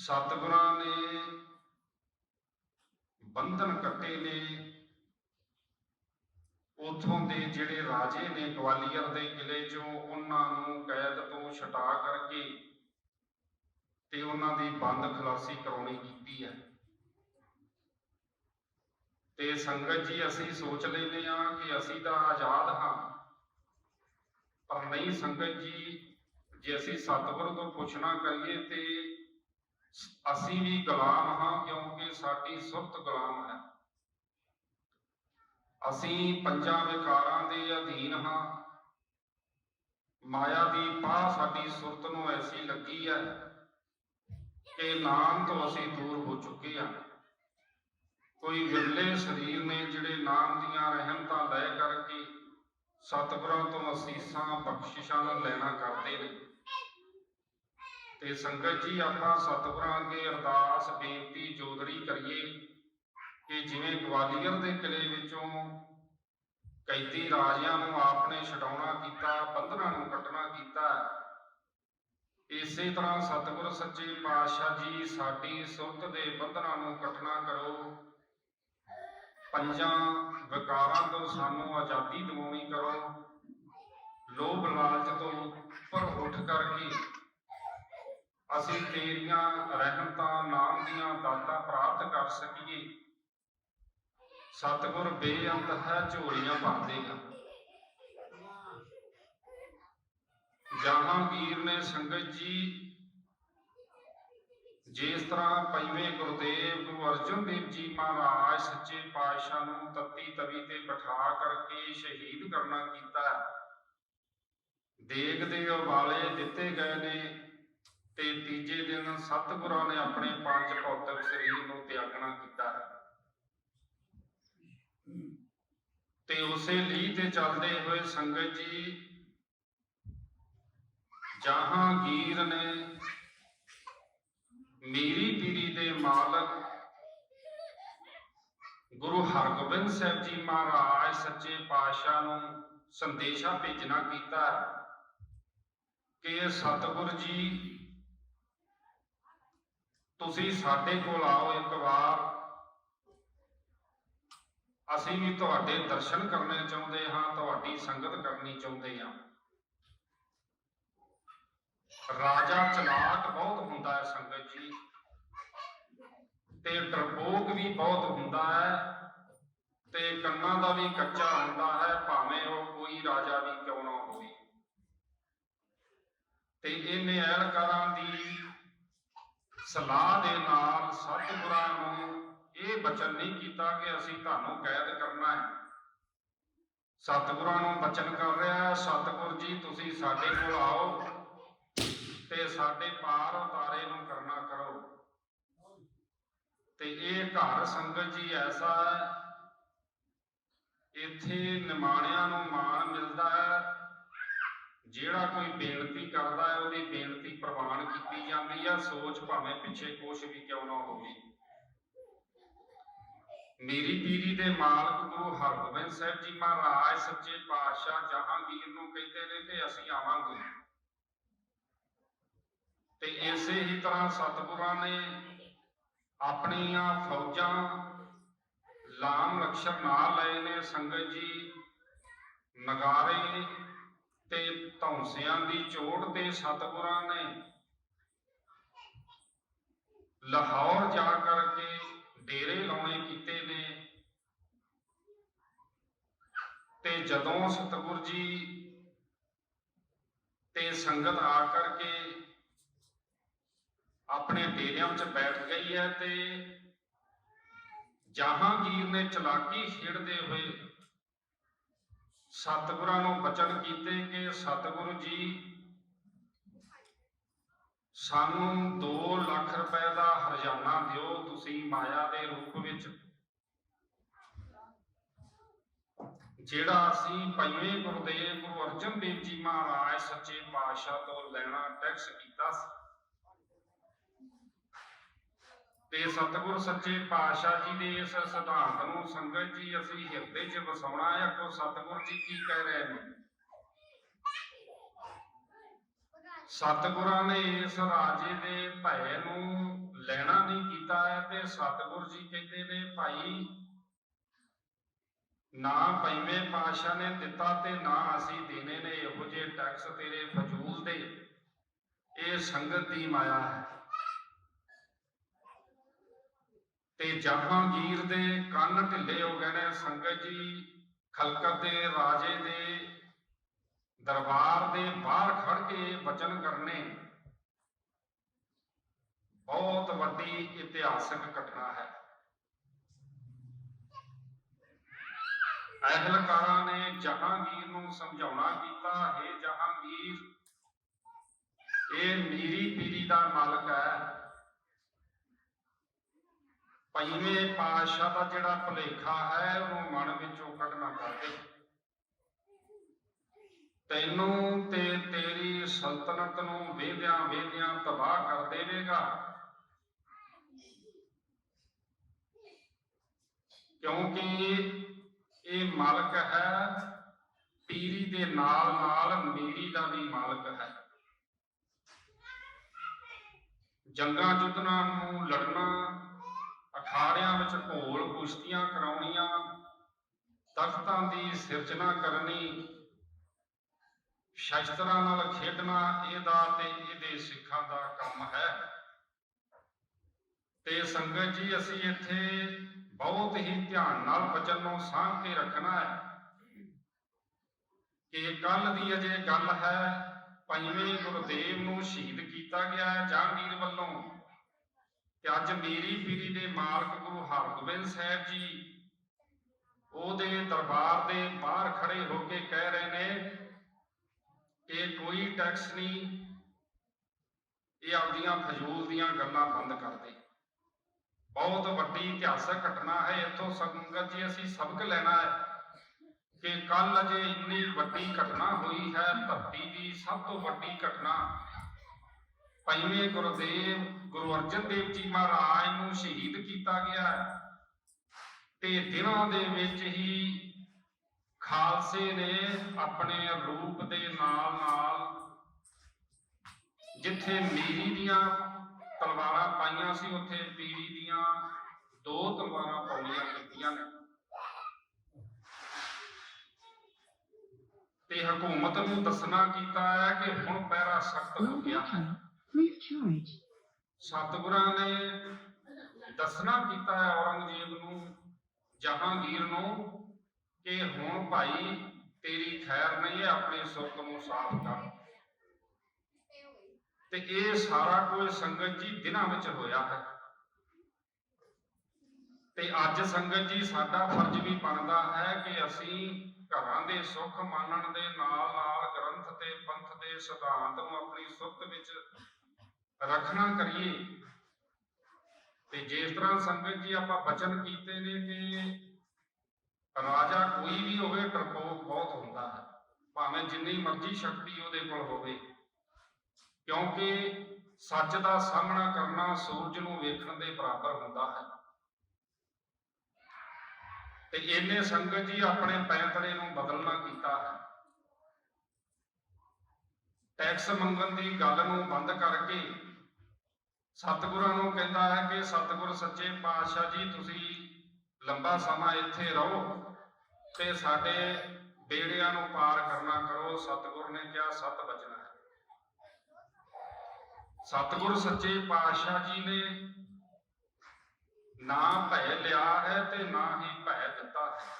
ਸਤਿਗੁਰਾਂ ਨੇ ਬੰਧਨ ਕੱਟੇ ਨੇ। ਉਥੋਂ ਦੇ ਜਿਹੜੇ ਰਾਜੇ ਨੇ ਗਵਾਲੀਅਰ ਦੇ ਕਿਲੇ ਚੋਂ ਉਹਨਾਂ ਨੂੰ ਕੈਦ ਤੋਂ ਛੁਟਾ ਕਰਕੇ ਤੇ ਉਹਨਾਂ ਦੀ ਬੰਦ ਖਲਾਸੀ ਕਰਾਉਣੀ ਕੀਤੀ ਹੈ। ਤੇ ਸੰਗਤ ਜੀ, ਅਸੀਂ ਸੋਚ ਲੈਂਦੇ ਆ ਕਿ ਅਸੀਂ ਤਾਂ ਆਜ਼ਾਦ ਹਾਂ, ਪਰ ਨਹੀਂ ਸੰਗਤ ਜੀ, ਜੇ ਅਸੀਂ ਸਤਿਗੁਰੂ ਤੋਂ ਪੁੱਛਣਾ ਕਰੀਏ ਤੇ ਅਸੀਂ ਵੀ ਗੁਲਾਮ ਹਾਂ ਕਿਉਂਕਿ ਸਾਡੀ ਸੁਰਤ ਗੁਲਾਮ ਹੈ। ਅਸੀਂ ਪੰਜਾਂ ਵਿਕਾਰਾਂ ਦੇ ਅਧੀਨ ਹਾਂ। ਮਾਇਆ ਦੀ ਪਾਹ ਸਾਡੀ ਸੁਰਤ ਨੂੰ ਐਸੀ ਲੱਗੀ ਹੈ ਕਿ ਨਾਮ ਤੋਂ ਅਸੀਂ ਦੂਰ ਹੋ ਚੁੱਕੇ ਹਾਂ। ਕੋਈ ਵਿਰਲੇ ਸਰੀਰ ਨੇ ਜਿਹੜੇ ਨਾਮ ਦੀਆਂ ਰਹਿਮਤਾਂ ਲੈ ਕਰਕੇ ਸਤਿਗੁਰਾਂ ਤੋਂ ਅਸੀਸਾਂ, ਬਖਸ਼ਿਸ਼ਾਂ ਨੂੰ ਲੈਣਾ ਕਰਦੇ ਨੇ। ਤੇ ਸੰਗਤ ਜੀ, ਆਪਾਂ ਸਤਿਗੁਰਾਂ ਅੱਗੇ ਅਰਦਾਸ, ਬੇਨਤੀ ਜੋਦੜੀ ਕਰੀਏ ਕਿ ਜਿਵੇਂ ਗਵਾਲੀਅਰ ਦੇ ਕਿਲੇ ਵਿੱਚੋਂ ਕੈਦੀ ਰਾਜਿਆਂ ਨੂੰ ਆਪਨੇ ਛਡਾਉਣਾ ਕੀਤਾ, ਬੰਧਨਾਂ ਨੂੰ ਕੱਟਣਾ ਕੀਤਾ, ਇਸੇ ਤਰ੍ਹਾਂ ਸਤਿਗੁਰ ਸੱਚੇ ਪਾਤਸ਼ਾਹ ਜੀ ਸਾਡੀ ਸੁਰਤ ਦੇ ਬੰਧਨਾਂ ਨੂੰ ਕੱਟਣਾ ਕਰੋ। ਪੰਜਾਂ ਵਿਕਾਰਾਂ ਤੋਂ ਸਾਨੂੰ ਆਜ਼ਾਦੀ ਦਿਵਾਉਣੀ ਕਰੋ। ਲੋਭ ਲਾਲਚ ਤੋਂ ਉੱਪਰ ਉੱਠ ਕਰਕੇ ਅਸੀਂ ਤੇਰੀਆਂ ਰਹਿਮਤਾਂ ਨਾਮ ਦੀਆਂ ਦਾਤਾਂ ਪ੍ਰਾਪਤ ਕਰ ਸਕੀਏ। ਸਤਿਗੁਰ ਬੇਅੰਤ ਹੈ, ਝੋਲੀਆਂ ਭਰਦੇਗਾ ਜਹਾਂਗੀਰ ਨੇ ਸੰਗਤ ਜੀ, ਜਿਸ ਤਰ੍ਹਾਂ ਪੰਜਵੇਂ ਗੁਰਦੇਵ, ਗੁਰੂ ਅਰਜਨ ਦੇਵ ਜੀ ਮਹਾਰਾਜ ਸੱਚੇ ਪਾਤਸ਼ਾਹ ਨੂੰ ਤੱਤੀ ਤਵੀ ਤੇ ਬਿਠਾ ਕਰਕੇ ਸ਼ਹੀਦ ਕਰਨਾ ਕੀਤਾ। ਦੇਗ ਦੇ ਉਬਾਲੇ ਦਿੱਤੇ ਗਏ ਨੇ। ਤੇ ਤੀਜੇ ਦਿਨ ਸਤਿਗੁਰਾਂ ਨੇ ਆਪਣੇ ਪੰਜ ਭੌਤਿਕ ਸਰੀਰ ਨੂੰ ਤਿਆਗਣਾ ਕੀਤਾ ਹੈ। ਤੇ ਉਸੇ ਲੀ ਤੇ ਚੱਲਦੇ ਹੋਏ ਸੰਗਤ ਜੀ, ਜਹਾਂਗੀਰ ਨੇ ਮੇਰੀ ਪੀਰੀ ਦੇ ਮਾਲਕ ਗੁਰੂ ਹਰਗੋਬਿੰਦ ਸਾਹਿਬ ਜੀ ਮਹਾਰਾਜ ਸੱਚੇ ਪਾਤਸ਼ਾਹ ਨੂੰ ਸੰਦੇਸ਼ਾ ਭੇਜਣਾ ਕੀਤਾ ਕਿ ਸਤਿਗੁਰ ਜੀ ਤੁਸੀਂ ਸਾਡੇ ਕੋਲ ਆਓ ਇੱਕ ਵਾਰ। ਅਸੀਂ ਵੀ ਤੁਹਾਡੇ ਦਰਸ਼ਨ ਕਰਨੇ ਚਾਹੁੰਦੇ ਹਾਂ, ਤੁਹਾਡੀ ਸੰਗਤ ਕਰਨੀ ਚਾਹੁੰਦੇ ਹਾਂ। ਰਾਜਾ ਚਲਾਕ ਬਹੁਤ ਹੁੰਦਾ ਹੈ ਸੰਗਤ ਜੀ, ਤੇ ਡਰਪੋਕ ਵੀ ਬਹੁਤ ਹੁੰਦਾ ਹੈ, ਤੇ ਕੰਨਾਂ ਦਾ ਵੀ ਕੱਚਾ ਹੁੰਦਾ ਹੈ, ਭਾਵੇਂ ਉਹ ਕੋਈ ਰਾਜਾ ਵੀ ਕਿਉਂ ਨਾ ਹੋਵੇ। ਤੇ ਇਹਨੇ ਐਲਕਾਰਾਂ ਦੀ ਸਲਾਹ ਦੇ ਨਾਲ ਸਤਿਗੁਰਾਂ ਨੂੰ ਇਹ ਬਚਨ ਨਹੀਂ ਕੀਤਾ ਕਿ ਅਸੀਂ ਤੁਹਾਨੂੰ ਕੈਦ ਕਰਨਾ ਹੈ। ਸਤਿਗੁਰਾਂ ਨੂੰ ਬਚਨ ਕਰ ਰਿਹਾ ਸਤਿਗੁਰ ਜੀ, ਤੁਸੀਂ ਸਾਡੇ ਕੋਲ ਆਓ ਤੇ ਸਾਡੇ ਪਾਰ ਉਤਾਰੇ ਨੂੰ ਕਰਨਾ ਕਰੋ। ਤੇ ਇਹ ਘਰ ਸੰਗਤ ਜੀ ਐਸਾ ਹੈ, ਇੱਥੇ ਨਿਮਾਣਿਆਂ ਨੂੰ ਮਾਣ ਮਿਲਦਾ ਹੈ। ਜਿਹੜਾ ਕੋਈ ਬੇਨਤੀ ਕਰਦਾ ਹੈ, ਉਹਦੀ ਬੇਨਤੀ ਪ੍ਰਵਾਨ ਕੀਤੀ ਜਾਂਦੀ ਹੈ ਸੋਚ ਭਾਵੇਂ ਪਿੱਛੇ ਕੁਛ ਵੀ ਕਿਉਂ ਨਾ ਹੋਵੇ। ਮੇਰੀ ਪੀਰੀ ਦੇ ਮਾਲਕ ਗੁਰੂ ਹਰਗੋਬਿੰਦ ਸਾਹਿਬ ਜੀ ਮਹਾਰਾਜ, ਸੱਚੇ ਪਾਤਸ਼ਾਹ ਜਹਾਂਗੀਰ ਨੂੰ ਕਹਿੰਦੇ ਨੇ ਕਿ ਅਸੀਂ ਆਵਾਂਗੇ। ਤੇ ਇਸੇ ਹੀ ਤਰ੍ਹਾਂ ਸਤਿਗੁਰਾਂ ਨੇ ਆਪਣੀਆਂ ਫੌਜਾਂ ਲਾਮ ਲਕਸ਼ਰ ਨਾਲ ਲਏ ਨੇ। ਸੰਗਤ ਜੀ, ਨਗਾਰੇ ਤੇ ਧੌਂਸਿਆਂ ਦੀ ਚੋਟ ਤੇ ਸਤਿਗੁਰਾਂ ਨੇ ਲਾਹੌਰ ਜਾ ਕਰਕੇ ਡੇਰੇ ਲਾਉਣੇ ਕੀਤੇ ਨੇ। ਤੇ ਜਦੋਂ ਸਤਿਗੁਰ ਜੀ ਤੇ ਸੰਗਤ ਆ ਕਰਕੇ ਆਪਣੇ ਡੇਰਿਆਂ 'ਚ ਬੈਠ ਗਈ ਹੈ ਤੇ ਜਹਾਂਗੀਰ ਨੇ ਚਲਾਕੀ ਖੇਡਦੇ ਹੋਏ ਸਤਿਗੁਰਾਂ ਨੂੰ ਬਚਨ ਕੀਤੇ ਕਿ ਸਤਿਗੁਰੂ ਜੀ ਸਾਨੂੰ 2 ਲੱਖ ਰੁਪਏ ਦਾ ਹਰਜਾਨਾ ਦਿਓ, ਤੁਸੀਂ ਮਾਇਆ ਦੇ ਰੂਪ ਵਿੱਚ। ਜਿਹੜਾ ਅਸੀਂ ਪੰਜਵੇਂ ਗੁਰਦੇਵ ਗੁਰੂ ਅਰਜਨ ਦੇਵ ਜੀ ਮਹਾਰਾਜ ਸੱਚੇ ਪਾਤਸ਼ਾਹ ਤੋਂ ਲੈਣਾ ਟੈਕਸ ਕੀਤਾ ਸੀ। ਤੇ ਸਤਿਗੁਰ ਸੱਚੇ ਪਾਤਸ਼ਾਹ ਜੀ ਦੇ ਇਸ ਸਿਧਾਂਤ ਨੂੰ ਸੰਗਤ ਜੀ ਅਸੀਂ ਹਿਰਦੇ 'ਚ ਵਸਾਉਣਾ ਹੈ ਕੋ ਸਤਿਗੁਰ ਜੀ ਕੀ ਕਹਿ ਰਹੇ ਨੇ? ਸਤਿਗੁਰਾਂ ਨੇ ਇਸ ਰਾਜੇ ਦੇ ਭੈ ਨੂੰ ਲੈਣਾ ਨਹੀਂ ਕੀਤਾ ਹੈ ਤੇ ਸਤਿਗੁਰ ਜੀ ਕਹਿੰਦੇ ਨੇ, ਭਾਈ, ਨਾ ਪੰਜਵੇਂ ਪਾਤਸ਼ਾਹ ਨੇ ਦਿੱਤਾ ਤੇ ਨਾ ਅਸੀਂ ਦੇਣੇ ਨੇ, ਇਹੋ ਜਿਹੇ ਟੈਕਸ ਤੇਰੇ ਫਜ਼ੂਲ ਦੇ। ਇਹ ਸੰਗਤ ਦੀ ਮਾਇਆ ਹੈ। ਤੇ ਜਹਾਂਗੀਰ ਦੇ ਕੰਨ ਢਿੱਲੇ ਹੋ ਗਏ ਨੇ ਸੰਗਤ ਜੀ, ਖਲਕਤ ਦੇ ਰਾਜੇ ਦੇ ਦਰਬਾਰ ਦੇ ਬਾਹਰ ਖੜ ਕੇ ਬਚਨ ਕਰਨੇ। ਬਹੁਤ ਵੱਡੀ ਇਤਿਹਾਸਕ ਘਟਨਾ ਹੈ। ਅਹਿਲਕਾਰਾਂ ਨੇ ਜਹਾਂਗੀਰ ਨੂੰ ਸਮਝਾਉਣਾ ਕੀਤਾ, ਹੈ ਜਹਾਂਗੀਰ, ਇਹ ਮੀਰੀ ਪੀਰੀ ਦਾ ਮਾਲਕ ਹੈ। ਪੰਜਵੇਂ ਪਾਤਸ਼ਾਹ ਦਾ ਜਿਹੜਾ ਭੁਲੇਖਾ ਹੈ, ਉਹਨੂੰ ਮਨ ਵਿੱਚੋਂ ਕੱਢਣਾ ਕਰਦੇ ਤੈਨੂੰ ਤੇ ਤੇਰੀ ਸਲਤਨਤ ਨੂੰ ਵੇਦਿਆਂ ਵੇਦਿਆਂ ਤਬਾਹ ਕਰ ਦੇਵੇਗਾ। ਕਿਉਂਕਿ ਇਹ ਮਾਲਕ ਹੈ, ਪੀਰੀ ਦੇ ਨਾਲ ਨਾਲ ਮੇਰੀ ਦਾ ਵੀ ਮਾਲਕ ਹੈ। ਜੰਗਾਂ ਜੁੱਧਾਂ ਨੂੰ ਲੜਨਾ ਅਖਾੜਿਆਂ ਵਿੱਚ ਘੋਲ ਕੁਸ਼ਤੀਆਂ ਕਰਾਉਣੀਆਂ ਤਖਤਾਂ ਦੀ ਸਿਰਜਣਾ ਕਰਨੀ, ਸ਼ਸਤਰਾਂ ਨਾਲ ਖੇਡਣਾ, ਇਹਦਾ ਤੇ ਇਹਦੇ ਸਿੱਖਾਂ ਦਾ ਕੰਮ ਹੈ। ਤੇ ਸੰਗਤ ਜੀ, ਅਸੀਂ ਇੱਥੇ ਬਹੁਤ ਹੀ ਧਿਆਨ ਨਾਲ ਬਚਨ ਨੂੰ ਸਾਂਭ ਕੇ ਰੱਖਣਾ ਹੈ ਕਿ ਕੱਲ ਦੀ ਅਜੇ ਗੱਲ ਹੈ ਪੰਜਵੇਂ ਗੁਰਦੇਵ ਨੂੰ ਸ਼ਹੀਦ ਕੀਤਾ ਗਿਆ ਹੈ ਜਹਾਂਗੀਰ ਵੱਲੋਂ। ਤੇ ਅੱਜ ਮੇਰੀ ਪੀਰੀ ਦੇ ਮਾਲਕ ਗੁਰੂ ਹਰਗੋਬਿੰਦ ਸਾਹਿਬ ਜੀ ਉਹਦੇ ਦਰਬਾਰ ਦੇ ਬਾਹਰ ਖੜੇ ਹੋ ਕੇ ਕਹਿ ਰਹੇ ਨੇ ਕਿ ਕੋਈ ਟੈਕਸ ਨਹੀਂ, ਇਹ ਆਪਦੀਆਂ ਫਜ਼ੂਲ ਦੀਆਂ ਗੱਲਾਂ ਬੰਦ ਕਰ ਦੇ। ਬਹੁਤ ਵੱਡੀ ਇਤਿਹਾਸਕ ਘਟਨਾ ਹੈ, ਇੱਥੋਂ ਸੰਗਤ ਜੀ ਅਸੀਂ ਸਬਕ ਲੈਣਾ ਹੈ ਕਿ ਕੱਲ ਅਜੇ ਇੰਨੀ ਵੱਡੀ ਘਟਨਾ ਹੋਈ ਹੈ, ਧਰਤੀ ਦੀ ਸਭ ਤੋਂ ਵੱਡੀ ਘਟਨਾ ਪੰਜਵੇਂ ਗੁਰਦੇਵ, ਗੁਰੂ ਅਰਜਨ ਦੇਵ ਜੀ ਮਹਾਰਾਜ ਨੂੰ ਸ਼ਹੀਦ ਕੀਤਾ ਗਿਆ ਤੇ ਦਿਨਾਂ ਦੇ ਵਿੱਚ ਹੀ ਖਾਲਸੇ ਨੇ ਆਪਣੇ ਰੂਪ ਦੇ ਨਾਲ ਨਾਲ ਜਿੱਥੇ ਮੀਰੀ ਦੀਆਂ ਤਲਵਾਰਾਂ ਪਾਈਆਂ ਸੀ, ਉੱਥੇ ਪੀਰੀ ਦੀਆਂ ਦੋ ਤਲਵਾਰਾਂ ਪਾਉਣੀਆਂ ਕੀਤੀਆਂ ਨੇ। ਤੇ ਹਕੂਮਤ ਨੂੰ ਦੱਸਣਾ ਕੀਤਾ ਹੈ ਕਿ ਹੁਣ ਪਹਿਰਾ ਸਖਤ ਹੋ ਗਿਆ ਹੈ। Please charge. ਸਤਿਗੁਰਾਂ ਨੇ ਦੱਸਣਾ ਕੀਤਾ ਹੈ ਔਰੰਗਜ਼ੇਬ ਨੂੰ, ਜਹਾਂਗੀਰ ਨੂੰ, ਕਿ ਹੁਣ ਭਾਈ ਤੇਰੀ ਖੈਰ ਨਹੀਂ ਹੈ, ਆਪਣੀ ਸੁਰਤ ਨੂੰ ਸਾਫ਼ ਕਰ ਤੇ ਇਹ ਸਾਰਾ ਕੁਝ ਸੰਗਤ ਜੀ ਦਿਨਾਂ ਵਿੱਚ ਹੋਇਆ ਹੈ ਤੇ ਅੱਜ ਸੰਗਤ ਜੀ ਸਾਡਾ ਫਰਜ਼ ਵੀ ਬਣਦਾ ਹੈ ਕਿ ਅਸੀਂ ਘਰਾਂ ਦੇ ਸੁੱਖ ਮਾਨਣ ਦੇ ਨਾਲ ਨਾਲ ਗ੍ਰੰਥ ਤੇ ਪੰਥ ਦੇ ਸਿਧਾਂਤ ਨੂੰ ਆਪਣੀ ਸੁਰਤ ਵਿੱਚ ਰੱਖਣਾ ਕਰੀਏ। ਤੇ ਜਿਸ ਤਰ੍ਹਾਂ ਸੰਗਤ ਜੀ ਆਪਾਂ ਬਚਨ ਕੀਤੇ ਨੇ ਕਿ ਰਾਜਾ ਕੋਈ ਵੀ ਹੋਵੇ ਡਰਪੋਕ ਬਹੁਤ ਹੁੰਦਾ ਹੈ। ਭਾਵੇਂ ਜਿੰਨੀ ਮਰਜ਼ੀ ਸ਼ਕਤੀ ਉਹਦੇ ਕੋਲ ਹੋਵੇ। ਕਿਉਂਕਿ ਸੱਚ ਦਾ ਸਾਹਮਣਾ ਕਰਨਾ ਸੂਰਜ ਨੂੰ ਵੇਖਣ ਦੇ ਬਰਾਬਰ ਹੁੰਦਾ ਹੈ। ਤੇ ਇਹਨੇ ਸੰਗਤ ਜੀ ਆਪਣੇ ਪੈਂਤੜੇ ਨੂੰ ਬਦਲਣਾ ਕੀਤਾ ਹੈ। ਟੈਕਸ ਮੰਗਣ ਦੀ ਗੱਲ ਨੂੰ ਬੰਦ ਕਰਕੇ ਸਤਿਗੁਰਾਂ ਨੂੰ ਕਹਿੰਦਾ ਹੈ ਕਿ ਸਤਿਗੁਰ ਸੱਚੇ ਪਾਤਸ਼ਾਹ ਜੀ, ਤੁਸੀਂ ਲੰਬਾ ਸਮਾਂ ਇੱਥੇ ਰਹੋ ਤੇ ਸਾਡੇ ਬੇੜਿਆਂ ਨੂੰ ਪਾਰ ਕਰਨਾ ਕਰੋ। ਸਤਿਗੁਰ ਨੇ ਕਿਹਾ, ਸਤ ਬਚਨਾ ਹੈ। ਸਤਿਗੁਰ ਸੱਚੇ ਪਾਤਸ਼ਾਹ ਜੀ ਨੇ ਨਾ ਭੈ ਲਿਆ ਹੈ ਤੇ ਨਾ ਹੀ ਭੈ ਦਿੱਤਾ ਹੈ।